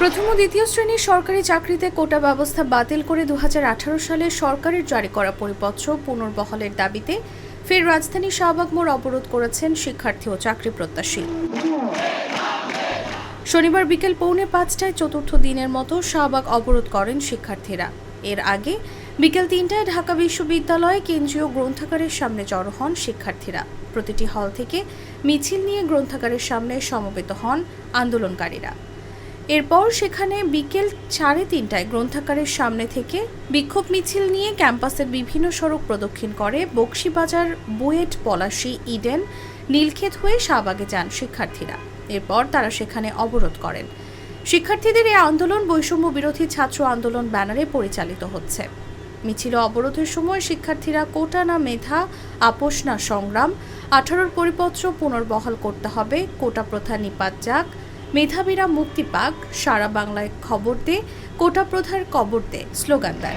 প্রথম ও দ্বিতীয় শ্রেণির সরকারি চাকরিতে কোটা ব্যবস্থা বাতিল করে দু হাজার আঠারো সালে সরকারের জারি করা পরিপত্র পুনর্বহলের দাবিতে ফের রাজধানী শাহবাগ মোড় অবরোধ করেছেন শিক্ষার্থী ও চাকরি প্রত্যাশী। শনিবার বিকেল পৌনে পাঁচটায় চতুর্থ দিনের মতো শাহবাগ অবরোধ করেন শিক্ষার্থীরা। এর আগে বিকেল তিনটায় ঢাকা বিশ্ববিদ্যালয়ে কেন্দ্রীয় গ্রন্থাগারের সামনে জড়ো হন শিক্ষার্থীরা। প্রতিটি হল থেকে মিছিল নিয়ে গ্রন্থাগারের সামনে সমবেত হন আন্দোলনকারীরা। এরপর সেখানে বিকেল সাড়ে তিনটায় গ্রন্থাগারের সামনে থেকে বিক্ষোভ মিছিল নিয়ে ক্যাম্পাসের বিভিন্ন সড়ক প্রদক্ষিণ করে বক্সিবাজার, বুয়েট, পলাশী, ইডেন, নীলক্ষেত হয়ে শাহবাগে যান শিক্ষার্থীরা। এরপর তারা সেখানে অবরোধ করেন। শিক্ষার্থীদের এই আন্দোলন বৈষম্য বিরোধী ছাত্র আন্দোলন ব্যানারে পরিচালিত হচ্ছে। মিছিল অবরোধের সময় শিক্ষার্থীরা কোটা না মেধা, আপোষ না সংগ্রাম, আঠারোর পরিপত্র পুনর্বহাল করতে হবে, কোটা প্রথা নিপাত যাক মেধাবীরা মুক্তি পাক সারা বাংলায় খবর দে কোটা প্রথার কবর দে স্লোগান না